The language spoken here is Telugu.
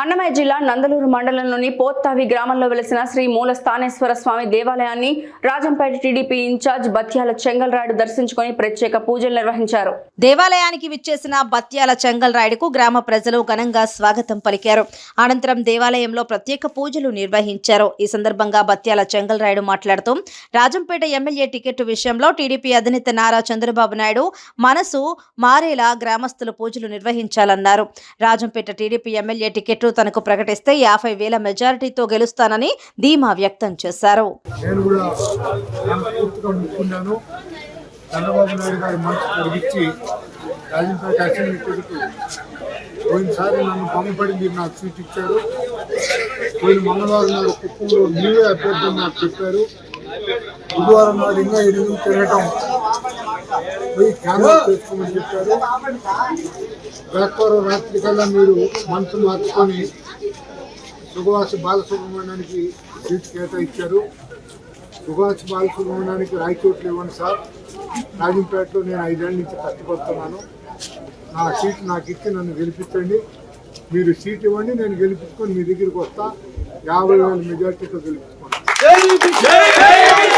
అన్నమయ్య జిల్లా నందలూరు మండలంలోని పోత్తావి గ్రామంలో వెలిసిన శ్రీ మూల స్థానేశ్వర స్వామి దేవాలయాన్ని రాజంపేట టీడీపీ ఇన్ఛార్జ్ బత్యాల చెంగల్రాయుడు దర్శించుకొని ప్రత్యేక పూజలు నిర్వహించారు. దేవాలయానికి విచ్చేసిన బత్యాల చెంగల్ రాయుడుకు గ్రామ ప్రజలు ఘనంగా స్వాగతం పలికారు. అనంతరం దేవాలయంలో ప్రత్యేక పూజలు నిర్వహించారు. ఈ సందర్భంగా బత్యాల చెంగల్ రాయుడు మాట్లాడుతూ రాజంపేట ఎమ్మెల్యే టికెట్ విషయంలో టీడీపీ అధినేత నారా చంద్రబాబు నాయుడు మనసు మారేలా గ్రామస్తులు పూజలు నిర్వహించాలన్నారు. రాజంపేట టీడీపీ ఎమ్మెల్యే టికెట్ తనకు ప్రకటిస్తే యాభై వేల మెజారిటీతో గెలుస్తానని ధీమా వ్యక్తం చేశారు. చంద్రబాబు నాయుడు గారి మనసు కలిగించి రాజంపేట అసెంబ్లీ టికెట్ పోయినసారి నన్ను బొమ్మపడి మీరు నాకు సీట్ ఇచ్చారు. పోయిన మంగళవారం నాడు కుప్పంలో మీరే అభ్యర్థి నాకు చెప్పారు. బుధవారం నాడు ఇంకా ఎనిమిది తిరగటం పోయి క్యాన్సల్ చేసుకోమని చెప్పారు. బ్రహస్పతివారం రాత్రి కల్లా మీరు మనసు మార్చుకొని సుభాష్ బాలసుబ్రహ్మణ్యానికి సీట్ కేటాయించారు. సుభాష్ బాలసుబ్రహ్మణ్యానికి రాయచోట్లు ఇవ్వండి సార్. రాజంపేటలో నేను ఐదేళ్ళ నుంచి కష్టపడుతున్నాను నా సీట్ నాకు ఇచ్చి నన్ను గెలిపించండి. మీరు సీట్ ఇవ్వండి నేను గెలిపించుకొని మీ దగ్గరికి వస్తా. యాభై వేల మెజార్టీతో గెలిపించుకోండి.